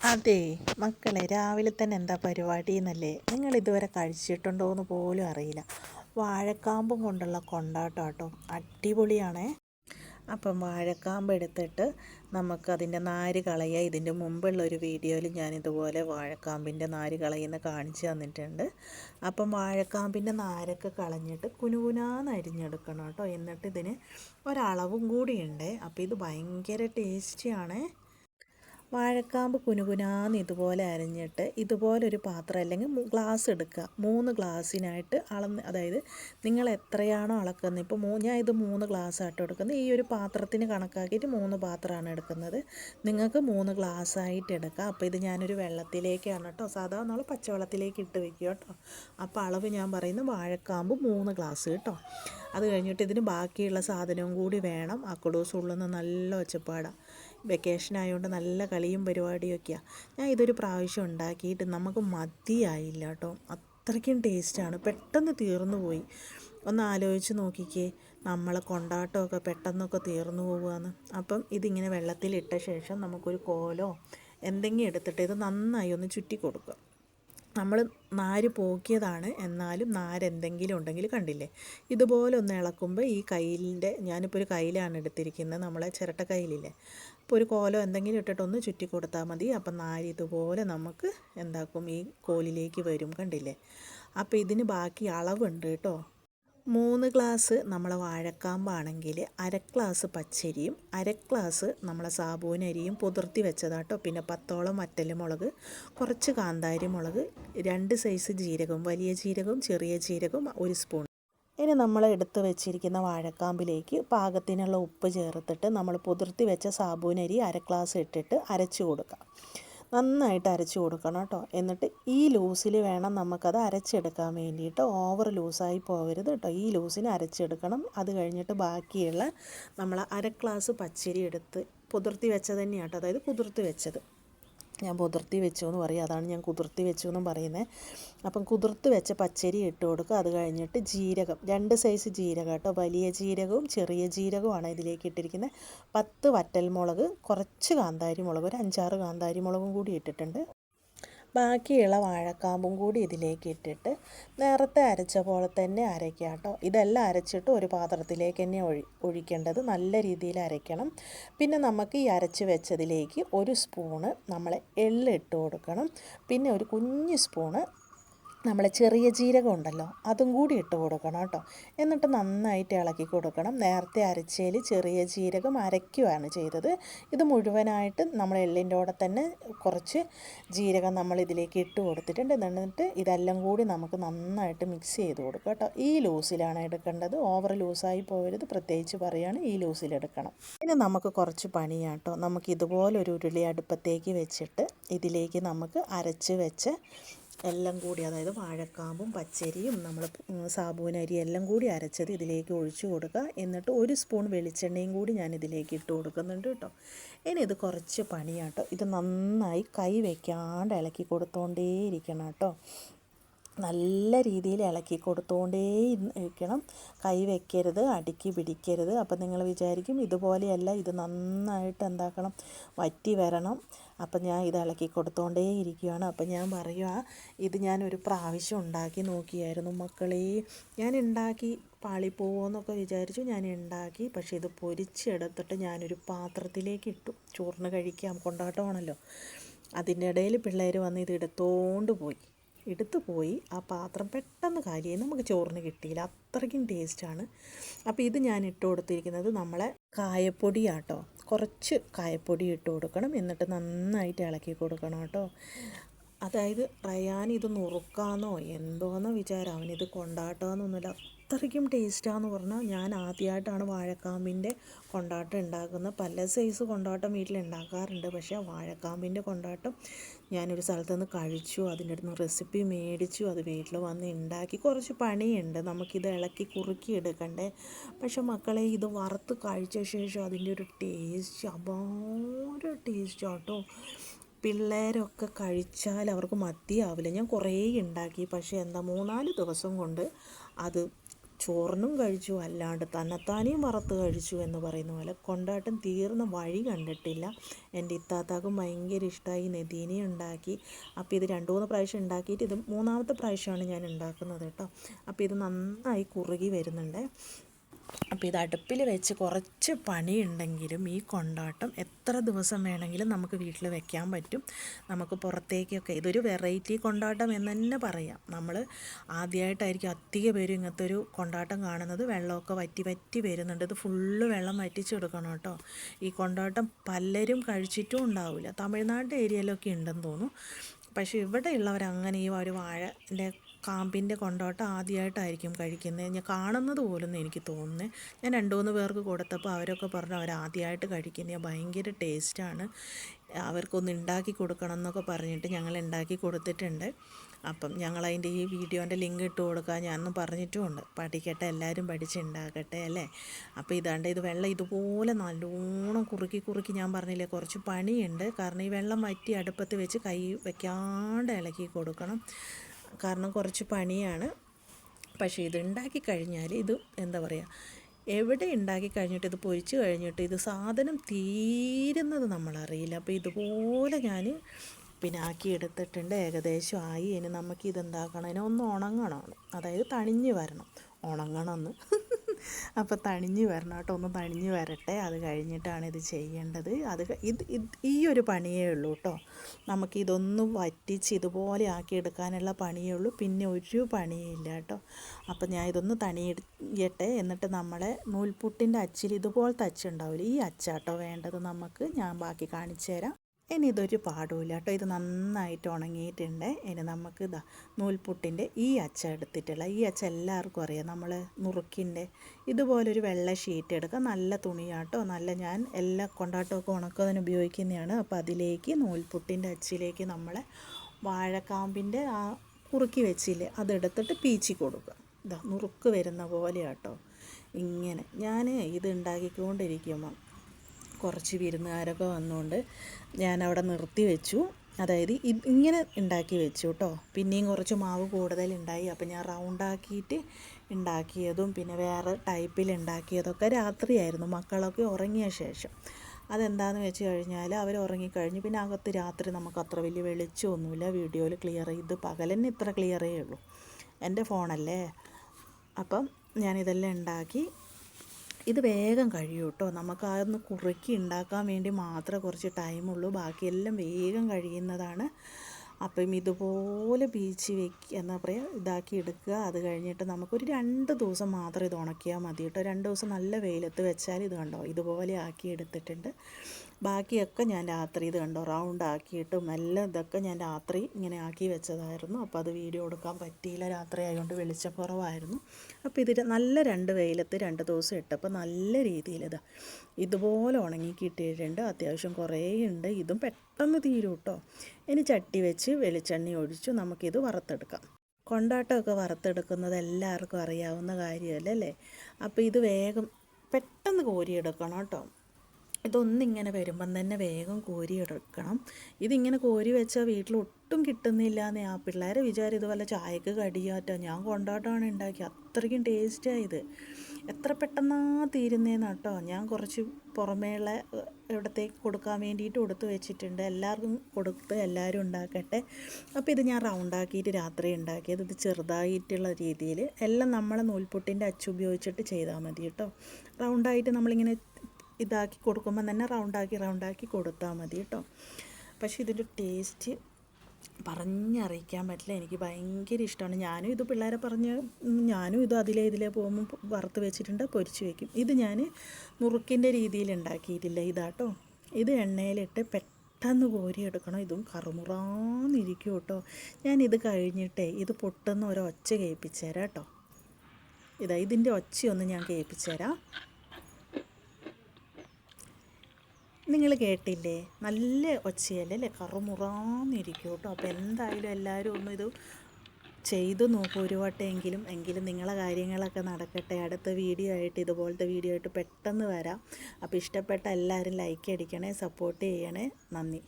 അതെ മക്കളെ രാവിലെ തന്നെ എന്താ പരിപാടി എന്നല്ലേ നിങ്ങൾ ഇതുവരെ കഴിച്ചിട്ടുണ്ടോ എന്ന് പോലും അറിയില്ല. വാഴക്കാമ്പും കൊണ്ടുള്ള കൊണ്ടാട്ടം കേട്ടോ അടിപൊളിയാണേ. അപ്പം വാഴക്കാമ്പ് എടുത്തിട്ട് നമുക്ക് അതിന്റെ നാര് കളയുക ഇതിന്റെ മുമ്പുള്ള ഒരു വീഡിയോയിൽ ഞാൻ ഇതുപോലെ വാഴക്കാമ്പിന്റെ നാര് കളയുന്ന കാണിച്ചു തന്നിട്ടുണ്ട്. അപ്പം വാഴക്കാമ്പിന്റെ നാരൊക്കെ കളഞ്ഞിട്ട് കുനുകുനാന്ന് അരിഞ്ഞെടുക്കണം കേട്ടോ. എന്നിട്ട് ഇതിന് ഒരളവും കൂടിയുണ്ട്. അപ്പോൾ ഇത് ഭയങ്കര ടേസ്റ്റിയാണേ. വാഴക്കാമ്പ് കുനുകുനാന്ന് ഇതുപോലെ അരിഞ്ഞിട്ട് ഇതുപോലൊരു പാത്രം അല്ലെങ്കിൽ ഗ്ലാസ് എടുക്കുക. മൂന്ന് ഗ്ലാസ്സിനായിട്ട് അളന്ന് അതായത് നിങ്ങൾ എത്രയാണോ അളക്കുന്നത് ഇപ്പോൾ മൂ ഞാൻ ഇത് മൂന്ന് ഗ്ലാസ് ആയിട്ട് എടുക്കുന്നത്. ഈ ഒരു പാത്രത്തിന് കണക്കാക്കിയിട്ട് മൂന്ന് പാത്രമാണ് എടുക്കുന്നത്. നിങ്ങൾക്ക് മൂന്ന് ഗ്ലാസ് ആയിട്ട് എടുക്കാം. അപ്പോൾ ഇത് ഞാനൊരു വെള്ളത്തിലേക്കാണ് കേട്ടോ. സാധാരണ നമ്മൾ പച്ചവെള്ളത്തിലേക്ക് ഇട്ട് വെക്കുക കേട്ടോ. അപ്പോൾ അളവ് ഞാൻ പറയുന്നത് വാഴക്കാമ്പ് മൂന്ന് ഗ്ലാസ് കേട്ടോ. അത് കഴിഞ്ഞിട്ട് ഇതിന് ബാക്കിയുള്ള സാധനവും കൂടി വേണം. അക്കുടൂസ് ഉള്ളുന്ന നല്ല ഒച്ചപ്പാടാണ് വെക്കേഷൻ ആയതുകൊണ്ട് നല്ല കളിയും പരിപാടിയൊക്കെയാണ് ഞാൻ ഇതൊരു പ്രാവശ്യം ഉണ്ടാക്കിയിട്ട് നമുക്ക് മതിയായില്ല കേട്ടോ. അത്രയ്ക്കും ടേസ്റ്റാണ് പെട്ടെന്ന് തീർന്നു പോയി. ഒന്ന് ആലോചിച്ച് നോക്കിക്കേ. നമ്മളെ കൊണ്ടാട്ടമൊക്കെ പെട്ടെന്നൊക്കെ തീർന്നു പോവുകയെന്ന് അപ്പം ഇതിങ്ങനെ വെള്ളത്തിലിട്ട ശേഷം നമുക്കൊരു കോലോ എന്തെങ്കിലും എടുത്തിട്ട് ഇത് നന്നായി ഒന്ന് ചുറ്റി കൊടുക്കുക നമ്മൾ നാര് പോക്കിയതാണ്. എന്നാലും നാര് എന്തെങ്കിലും ഉണ്ടെങ്കിൽ കണ്ടില്ലേ? ഇതുപോലെ ഒന്ന് ഇളക്കുമ്പോൾ ഈ കയ്യിലിന്റെ ഞാനിപ്പോൾ ഒരു കയ്യിലാണ് എടുത്തിരിക്കുന്നത് നമ്മളെ ചിരട്ട കയ്യിലില്ലേ? അപ്പോൾ ഒരു കോലോ എന്തെങ്കിലും ഇട്ടിട്ടൊന്ന് ചുറ്റി കൊടുത്താൽ മതി. അപ്പം നാര് ഇതുപോലെ നമുക്ക് എന്താക്കും ഈ കോലിലേക്ക് വരും കണ്ടില്ലേ? അപ്പോൾ ഇതിന് ബാക്കി അളവുണ്ട് കേട്ടോ. മൂന്ന് ഗ്ലാസ് നമ്മളെ വാഴക്കാമ്പാണെങ്കിൽ അര ഗ്ലാസ് പച്ചരിയും അര ഗ്ലാസ് നമ്മളെ സാബൂനരിയും പുതിർത്തി വെച്ചതാട്ടോ. പിന്നെ പത്തോളം മുളക് കുറച്ച് കാന്താരി മുളക് രണ്ട് സൈസ് ജീരകം വലിയ ജീരകവും ചെറിയ ജീരകവും ഒരു സ്പൂൺ ഇനി നമ്മൾ എടുത്ത് വെച്ചിരിക്കുന്ന വാഴക്കാമ്പിലേക്ക് പാകത്തിനുള്ള ഉപ്പ് ചേർത്തിട്ട് നമ്മൾ പുതിർത്തി വെച്ച സാബൂനരി അര ഗ്ലാസ് ഇട്ടിട്ട് അരച്ചു കൊടുക്കാം. നന്നായിട്ട് അരച്ച് കൊടുക്കണം കേട്ടോ. എന്നിട്ട് ഈ ലൂസിൽ വേണം നമുക്കത് അരച്ചെടുക്കാൻ വേണ്ടിയിട്ട്. ഓവർ ലൂസായി പോകരുത് കേട്ടോ. ഈ ലൂസിന് അരച്ചെടുക്കണം. അത് കഴിഞ്ഞിട്ട് ബാക്കിയുള്ള നമ്മൾ അര ഗ്ലാസ് പച്ചരി എടുത്ത് കുതിർത്തി വെച്ചത് തന്നെയാണ് അതായത് കുതിർത്തി വെച്ചത്. ഞാൻ പുതിർത്തി വെച്ചു എന്ന് പറയും. അതാണ് ഞാൻ കുതിർത്തി വെച്ചു എന്നും പറയുന്നത് അപ്പം കുതിർത്ത് വെച്ച പച്ചരി ഇട്ട് കൊടുക്കുക. അത് കഴിഞ്ഞിട്ട് ജീരകം. രണ്ട് സൈസ് ജീരകം കേട്ടോ. വലിയ ജീരകവും ചെറിയ ജീരകവുമാണ് ഇതിലേക്ക് ഇട്ടിരിക്കുന്നത്. പത്ത് വറ്റൽമുളക് കുറച്ച് കാന്താരി മുളക് ഒരു അഞ്ചാറ് കാന്താരി മുളകും കൂടി ഇട്ടിട്ടുണ്ട്. ബാക്കിയുള്ള വാഴക്കാമ്പും കൂടി ഇതിലേക്ക് ഇട്ടിട്ട് നേരത്തെ അരച്ച പോലെ തന്നെ അരയ്ക്കുക കേട്ടോ. ഇതെല്ലാം അരച്ചിട്ട് ഒരു പാത്രത്തിലേക്ക് തന്നെ ഒഴി ഒഴിക്കേണ്ടത് നല്ല രീതിയിൽ അരയ്ക്കണം. പിന്നെ നമുക്ക് ഈ അരച്ച് വെച്ചതിലേക്ക് ഒരു സ്പൂണ് നമ്മൾ എള്ള് ഇട്ട് കൊടുക്കണം. പിന്നെ ഒരു കുഞ്ഞ് സ്പൂണ് നമ്മളെ ചെറിയ ജീരകം ഉണ്ടല്ലോ അതും കൂടി ഇട്ട് കൊടുക്കണം കേട്ടോ. എന്നിട്ട് നന്നായിട്ട് ഇളക്കി കൊടുക്കണം. നേരത്തെ അരച്ചതിൽ ചെറിയ ജീരകം അരയ്ക്കുകയാണ് ചെയ്തത്. ഇത് മുഴുവനായിട്ട് നമ്മൾ എള്ളിന്റെ കൂടെ തന്നെ കുറച്ച് ജീരകം നമ്മൾ ഇതിലേക്ക് ഇട്ട് കൊടുത്തിട്ടുണ്ട്. എന്നിട്ട് ഇതെല്ലാം കൂടി നമുക്ക് നന്നായിട്ട് മിക്സ് ചെയ്ത് കൊടുക്കുക കേട്ടോ. ഈ ലൂസിലാണ് എടുക്കേണ്ടത്. ഓവർ ലൂസായി പോകരുത് പ്രത്യേകിച്ച് പറയുകയാണ് ഈ ലൂസിലെടുക്കണം ഇനി നമുക്ക് കുറച്ച് പണിയാട്ടോ നമുക്ക് ഇതുപോലെ ഒരു ഉരുളി അടുപ്പത്തേക്ക് വെച്ചിട്ട് ഇതിലേക്ക് നമുക്ക് അരച്ച് വെച്ച് എല്ലാം കൂടി അതായത് വാഴക്കാമ്പും പച്ചരിയും നമ്മൾ സാബൂനരി എല്ലാം കൂടി അരച്ചത് ഇതിലേക്ക് ഒഴിച്ചു കൊടുക്കുക. എന്നിട്ട് ഒരു സ്പൂൺ വെളിച്ചെണ്ണയും കൂടി ഞാൻ ഇതിലേക്ക് ഇട്ട് കൊടുക്കുന്നുണ്ട് കേട്ടോ. ഇനി ഇത് കുറച്ച് പണിയാട്ടോ. ഇത് നന്നായി കൈ വയ്ക്കാണ്ട് ഇളക്കി കൊടുത്തോണ്ടേ ഇരിക്കണം കേട്ടോ. നല്ല രീതിയിൽ ഇളക്കി കൊടുത്തുകൊണ്ടേ ഇരിക്കണം. കൈ വെക്കരുത് അടുക്കി പിടിക്കരുത്. അപ്പം നിങ്ങൾ വിചാരിക്കും ഇതുപോലെയല്ല ഇത് നന്നായിട്ട് എന്താക്കണം വറ്റി വരണം. അപ്പം ഞാൻ ഇത് ഇളക്കി കൊടുത്തുകൊണ്ടേ ഇരിക്കുകയാണ് അപ്പം ഞാൻ പറയുക ഇത് ഞാൻ ഒരു പ്രാവശ്യം ഉണ്ടാക്കി നോക്കിയായിരുന്നു മക്കളെ. ഞാൻ ഉണ്ടാക്കി പാളിപ്പോവെന്നൊക്കെ വിചാരിച്ചു ഞാൻ ഉണ്ടാക്കി. പക്ഷേ ഇത് പൊരിച്ചെടുത്തിട്ട് ഞാനൊരു പാത്രത്തിലേക്ക് ഇട്ടു. ചോറിന് കഴിക്കാം കൊണ്ടാട്ടമാണല്ലോ. അതിന്റെ ഇടയിൽ പിള്ളേർ വന്ന് ഇത് എടുത്തോണ്ട് പോയി. എടുത്തു പോയി ആ പാത്രം പെട്ടെന്ന് കാലിയായി നമുക്ക് ചോറിന് കിട്ടിയില്ല. അത്രയ്ക്കും ടേസ്റ്റാണ് അപ്പോൾ ഇത് ഞാൻ ഇട്ട് കൊടുത്തിരിക്കുന്നത് നമ്മളെ കായപ്പൊടിയാട്ടോ. കുറച്ച് കായപ്പൊടി ഇട്ട് കൊടുക്കണം. എന്നിട്ട് നന്നായിട്ട് ഇളക്കി കൊടുക്കണം കേട്ടോ. അതായത് റയാൻ ഇത് നുറുക്കാന്നോ എന്തോന്നോ വിചാരം. അവനിത് കൊണ്ടാട്ടമെന്നൊന്നുമില്ല അത്രയ്ക്കും ടേസ്റ്റാന്ന് പറഞ്ഞാൽ ഞാൻ ആദ്യമായിട്ടാണ് വാഴക്കാമ്പിന്റെ കൊണ്ടാട്ടം ഉണ്ടാക്കുന്നത് പല സൈസ് കൊണ്ടാട്ടം വീട്ടിൽ ഉണ്ടാക്കാറുണ്ട് പക്ഷേ വാഴക്കാമ്പിന്റെ കൊണ്ടാട്ടം ഞാനൊരു സ്ഥലത്ത് നിന്ന് കഴിച്ചു. അതിന്റെ അടുത്ത് നിന്ന് റെസിപ്പി മേടിച്ചു. അത് വീട്ടിൽ വന്ന് ഉണ്ടാക്കി കുറച്ച് പണിയുണ്ട്. നമുക്കിത് ഇളക്കി കുറുക്കി എടുക്കണ്ടേ. പക്ഷേ മക്കളെ ഇത് വറുത്ത് കഴിച്ച ശേഷം അതിന്റെ ഒരു ടേസ്റ്റ് അപാര ടേസ്റ്റ് കേട്ടോ പിള്ളേരൊക്കെ കഴിച്ചാൽ അവർക്ക് മതിയാവില്ല. ഞാൻ കുറേ ഉണ്ടാക്കി പക്ഷേ എന്താ മൂന്നാൽ ദിവസം കൊണ്ട് അത് ചോറിനും കഴിച്ചു അല്ലാണ്ട് തന്നെത്താനേയും വറുത്ത് കഴിച്ചു എന്ന് പറയുന്ന പോലെ കൊണ്ടാട്ടം തീർന്ന വഴി കണ്ടിട്ടില്ല. എന്റെ ഇത്താത്താക്കും ഭയങ്കര ഇഷ്ടമായി നെതീനെ ഉണ്ടാക്കി. അപ്പോൾ ഇത് രണ്ട് മൂന്ന് പ്രാവശ്യം ഉണ്ടാക്കിയിട്ട് ഇത് മൂന്നാമത്തെ പ്രാവശ്യമാണ് ഞാൻ ഉണ്ടാക്കുന്നത് കേട്ടോ. അപ്പോൾ ഇത് നന്നായി കുറുകി വരുന്നുണ്ട്. അപ്പോൾ ഇത് അടുപ്പിൽ വെച്ച് കുറച്ച് പണിയുണ്ടെങ്കിലും ഈ കൊണ്ടാട്ടം എത്ര ദിവസം വേണമെങ്കിലും നമുക്ക് വീട്ടിൽ വെക്കാൻ പറ്റും. നമുക്ക് പുറത്തേക്കൊക്കെ ഇതൊരു വെറൈറ്റി കൊണ്ടാട്ടം എന്ന് തന്നെ പറയാം. നമ്മൾ ആദ്യമായിട്ടായിരിക്കും അധിക പേരും ഇങ്ങനത്തെ ഒരു കൊണ്ടാട്ടം കാണുന്നത്. വെള്ളമൊക്കെ വറ്റി വറ്റി വരുന്നുണ്ട്. ഇത് ഫുള്ള് വെള്ളം വറ്റിച്ചെടുക്കണം കേട്ടോ. ഈ കൊണ്ടാട്ടം പലരും കഴിച്ചിട്ടും ഉണ്ടാവില്ല. തമിഴ്നാട് ഏരിയയിലൊക്കെ ഉണ്ടെന്ന് തോന്നുന്നു. പക്ഷേ ഇവിടെയുള്ളവർ അങ്ങനെ ഈ ഒരു വാഴന്റെ കാമ്പിന്റെ കൊണ്ടോട്ടം ആദ്യമായിട്ടായിരിക്കും കഴിക്കുന്നത്. ഞാൻ കാണുന്നത് പോലും എനിക്ക് തോന്നുന്നത് ഞാൻ രണ്ട് മൂന്ന് പേർക്ക് കൊടുത്തപ്പോൾ അവരൊക്കെ പറഞ്ഞു അവരാദ്യമായിട്ട് കഴിക്കുന്നത്. ഭയങ്കര ടേസ്റ്റാണ്. അവർക്കൊന്ന് ഉണ്ടാക്കി കൊടുക്കണം എന്നൊക്കെ പറഞ്ഞിട്ട് ഞങ്ങൾ ഉണ്ടാക്കി കൊടുത്തിട്ടുണ്ട്. അപ്പം ഞങ്ങൾ അതിന്റെ ഈ വീഡിയോന്റെ ലിങ്ക് ഇട്ട് കൊടുക്കാൻ ഞാനൊന്നും പറഞ്ഞിട്ടുമുണ്ട്. പഠിക്കട്ടെ എല്ലാവരും പഠിച്ചുണ്ടാക്കട്ടെ അല്ലേ? അപ്പോൾ ഇതാണ്ട് ഇത് വെള്ളം ഇതുപോലെ നല്ലോണം കുറുക്കി കുറുക്കി ഞാൻ പറഞ്ഞില്ലേ കുറച്ച് പണിയുണ്ട്. കാരണം ഈ വെള്ളം വറ്റി അടുപ്പത്ത് വെച്ച് കൈ വെക്കാണ്ട് ഇളക്കി കൊടുക്കണം. കാരണം കുറച്ച് പണിയാണ്. പക്ഷേ ഇത് ഉണ്ടാക്കി കഴിഞ്ഞാൽ ഇത് എന്താ പറയുക എവിടെ ഉണ്ടാക്കി കഴിഞ്ഞിട്ട് ഇത് പൊരിച്ച് കഴിഞ്ഞിട്ട് ഇത് സാധനം തീരുന്നത് നമ്മളറിയില്ല. അപ്പോൾ ഇതുപോലെ ഞാൻ പിന്നെ ആക്കി എടുത്തിട്ടുണ്ട് ഏകദേശം ആയി. ഇനി നമുക്ക് ഇതെന്താക്കണം? ഇനി ഒന്ന് ഉണങ്ങണം. അതായത് തണിഞ്ഞ് വരണം. ഉണങ്ങണമെന്ന് അപ്പോൾ തണിഞ്ഞ് വരണം കേട്ടോ ഒന്ന് തണിഞ്ഞ് വരട്ടെ. അത് കഴിഞ്ഞിട്ടാണ് ഇത് ചെയ്യേണ്ടത്. അത് ഇത് ഈ ഒരു പണിയേ ഉള്ളൂ കേട്ടോ. നമുക്കിതൊന്ന് വറ്റിച്ച് ഇതുപോലെ ആക്കി എടുക്കാനുള്ള പണിയേ ഉള്ളൂ. പിന്നെ ഒരു പണിയില്ല കേട്ടോ. അപ്പോൾ ഞാൻ ഇതൊന്ന് തണിയട്ടെ. എന്നിട്ട് നമ്മളെ നൂൽപുട്ടിന്റെ അച്ചിൽ ഇതുപോലത്തെ അച്ചുണ്ടാവില്ല ഈ അച്ചാട്ടോ വേണ്ടത് നമുക്ക്. ഞാൻ ബാക്കി കാണിച്ചു തരാം. ഇനി ഇതൊരു പാടുമില്ല കേട്ടോ. ഇത് നന്നായിട്ട് ഉണങ്ങിയിട്ടുണ്ട്. ഇനി നമുക്ക് ഇതാ നൂൽപുട്ടിന്റെ ഈ അച്ച എടുത്തിട്ടുള്ള ഈ അച്ച എല്ലാവർക്കും അറിയാം. നമ്മൾ നുറുക്കിന്റെ ഇതുപോലൊരു വെള്ള ഷീറ്റ് എടുക്കുക. നല്ല തുണിയാട്ടോ നല്ല ഞാൻ എല്ലാ കൊണ്ടാട്ടമൊക്കെ ഉണക്കുന്നതിന് ഉപയോഗിക്കുന്നതാണ്. അപ്പോൾ അതിലേക്ക് നൂൽപുട്ടിന്റെ അച്ചിലേക്ക് നമ്മൾ വാഴക്കാമ്പിന്റെ ആ കുറുക്കി വെച്ചില്ലേ അതെടുത്തിട്ട് പീച്ചി കൊടുക്കുക. ഇതാ നുറുക്ക് വരുന്ന പോലെയാട്ടോ ഇങ്ങനെ ഞാൻ ഇത് ഉണ്ടാക്കിക്കൊണ്ടിരിക്കുമ്പോൾ കുറച്ച് വിരുന്നുകാരൊക്കെ വന്നുകൊണ്ട് ഞാൻ അവിടെ നിർത്തി വെച്ചു. അതായത് ഇങ്ങനെ ഉണ്ടാക്കി വെച്ചു കേട്ടോ പിന്നെയും കുറച്ച് മാവ് കൂടുതൽ ഉണ്ടായി അപ്പം ഞാൻ റൗണ്ടാക്കിയിട്ട് ഉണ്ടാക്കിയതും പിന്നെ വേറെ ടൈപ്പിൽ ഉണ്ടാക്കിയതൊക്കെ രാത്രിയായിരുന്നു. മക്കളൊക്കെ ഉറങ്ങിയ ശേഷം. അതെന്താണെന്ന് വെച്ച് കഴിഞ്ഞാൽ അവർ ഉറങ്ങിക്കഴിഞ്ഞ്. പിന്നെ അകത്ത് രാത്രി നമുക്ക് അത്ര വലിയ വെളിച്ചമൊന്നുമില്ല. വീഡിയോയിൽ ക്ലിയർ ചെയ്ത് പകലന്നെ ഇത്ര ക്ലിയറേ ഉള്ളൂ. എന്റെ ഫോണല്ലേ അപ്പം ഞാനിതെല്ലാം ഉണ്ടാക്കി ഇത് വേഗം കഴിയും കേട്ടോ നമുക്ക് അതൊന്ന് കുറുക്കി ഉണ്ടാക്കാൻ വേണ്ടി മാത്രമേ കുറച്ച് ടൈമുള്ളൂ ബാക്കിയെല്ലാം വേഗം കഴിയുന്നതാണ്. അപ്പം ഇതുപോലെ ബീച്ച് വെക്കുക എന്താ പറയുക ഇതാക്കി എടുക്കുക. അത് കഴിഞ്ഞിട്ട് നമുക്കൊരു രണ്ട് ദിവസം മാത്രം ഇത് ഉണക്കിയാൽ മതി കേട്ടോ രണ്ട് ദിവസം നല്ല വെയിലത്ത് വെച്ചാൽ ഇത് കണ്ടോ ഇതുപോലെ ആക്കി എടുത്തിട്ടുണ്ട്. ബാക്കിയൊക്കെ ഞാൻ രാത്രി ഇത് കണ്ടോ റൗണ്ട് ആക്കിയിട്ടും എല്ലാം ഇതൊക്കെ ഞാൻ രാത്രി ഇങ്ങനെ ആക്കി വെച്ചതായിരുന്നു. അപ്പോൾ അത് വീഡിയോ എടുക്കാൻ പറ്റിയില്ല രാത്രി ആയതുകൊണ്ട് വെളിച്ചക്കുറവായിരുന്നു അപ്പോൾ ഇത് നല്ല രണ്ട് വെയിലത്ത് രണ്ട് ദിവസം ഇട്ടപ്പോൾ നല്ല രീതിയിൽ ഇതാ ഇതുപോലെ ഉണങ്ങി കിട്ടിയിട്ടുണ്ട്. അത്യാവശ്യം കുറേ ഉണ്ട്. ഇതും പെട്ടെന്ന് തീരും കേട്ടോ ഇനി ചട്ടി വെച്ച് വെളിച്ചെണ്ണ ഒഴിച്ചു നമുക്കിത് വറുത്തെടുക്കാം. കൊണ്ടാട്ടമൊക്കെ വറുത്തെടുക്കുന്നത് എല്ലാവർക്കും അറിയാവുന്ന കാര്യമല്ലേ? അപ്പോൾ ഇത് വേഗം പെട്ടെന്ന് കോരിയെടുക്കണം കേട്ടോ ഇതൊന്നിങ്ങനെ വരുമ്പം തന്നെ വേഗം കോരി എടുക്കണം. ഇതിങ്ങനെ കോരി വെച്ചാൽ വീട്ടിൽ ഒട്ടും കിട്ടുന്നില്ല എന്ന് ആ പിള്ളേരെ വിചാരം ഇതുപോലെ ചായക്ക് കടിയാറ്റോ ഞാൻ കൊണ്ടോട്ടാണ് ഉണ്ടാക്കി അത്രയ്ക്കും ടേസ്റ്റായത് എത്ര പെട്ടെന്നാ തീരുന്നതെന്ന് കേട്ടോ. ഞാൻ കുറച്ച് പുറമേയുള്ള ഇവിടത്തേക്ക് കൊടുക്കാൻ വേണ്ടിയിട്ട് കൊടുത്ത് വെച്ചിട്ടുണ്ട്. എല്ലാവർക്കും കൊടുത്ത് എല്ലാവരും ഉണ്ടാക്കട്ടെ. അപ്പോൾ ഇത് ഞാൻ റൗണ്ടാക്കിയിട്ട് രാത്രി ഉണ്ടാക്കിയത്. ഇത് ചെറുതായിട്ടുള്ള രീതിയിൽ എല്ലാം നമ്മളെ നൂൽപുട്ടിന്റെ അച്ചുപയോഗിച്ചിട്ട് ചെയ്താൽ മതി കേട്ടോ. റൗണ്ടായിട്ട് നമ്മളിങ്ങനെ ഇതാക്കി കൊടുക്കുമ്പോൾ തന്നെ റൗണ്ടാക്കി റൗണ്ടാക്കി കൊടുത്താൽ മതി കേട്ടോ. പക്ഷേ ഇതിന്റെ ടേസ്റ്റ് പറഞ്ഞറിയിക്കാൻ പറ്റില്ല. എനിക്ക് ഭയങ്കര ഇഷ്ടമാണ്. ഞാനും ഇത് പിള്ളേരെ പറഞ്ഞ് ഞാനും ഇത് അതിലെ ഇതിലെ പോകുമ്പോൾ വറുത്ത് വെച്ചിട്ടുണ്ട് പൊരിച്ച് വെക്കും. ഇത് ഞാൻ നുറുക്കിന്റെ രീതിയിൽ ഉണ്ടാക്കിയിട്ടില്ല ഇതാട്ടോ. ഇത് എണ്ണയിലിട്ട് പെട്ടെന്ന് കോരിയെടുക്കണം. ഇതും കറുമുറാന്നിരിക്കും കേട്ടോ. ഞാനിത് കഴിഞ്ഞിട്ടേ ഇത് പൊട്ടുന്ന ഒരു ഒച്ച കേൾപ്പിച്ചു തരാം കേട്ടോ. ഇതാ ഇതിന്റെ ഒച്ചയൊന്ന് ഞാൻ കേൾപ്പിച്ചു തരാം. നിങ്ങൾ കേട്ടില്ലേ? നല്ല ഒച്ചയല്ലേ കറുമുറാന്നിരിക്കും കേട്ടോ. അപ്പോൾ എന്തായാലും എല്ലാവരും ഒന്നും ഇത് ചെയ്തു നോക്കൂ ഒരു വട്ടമെങ്കിലും എങ്കിലും. നിങ്ങളെ കാര്യങ്ങളൊക്കെ നടക്കട്ടെ. അടുത്ത വീഡിയോ ആയിട്ട് ഇതുപോലത്തെ വീഡിയോ ആയിട്ട് പെട്ടെന്ന് വരാം. അപ്പോൾ ഇഷ്ടപ്പെട്ട എല്ലാവരും ലൈക്ക് അടിക്കണേ സപ്പോർട്ട് ചെയ്യണേ. നന്ദി.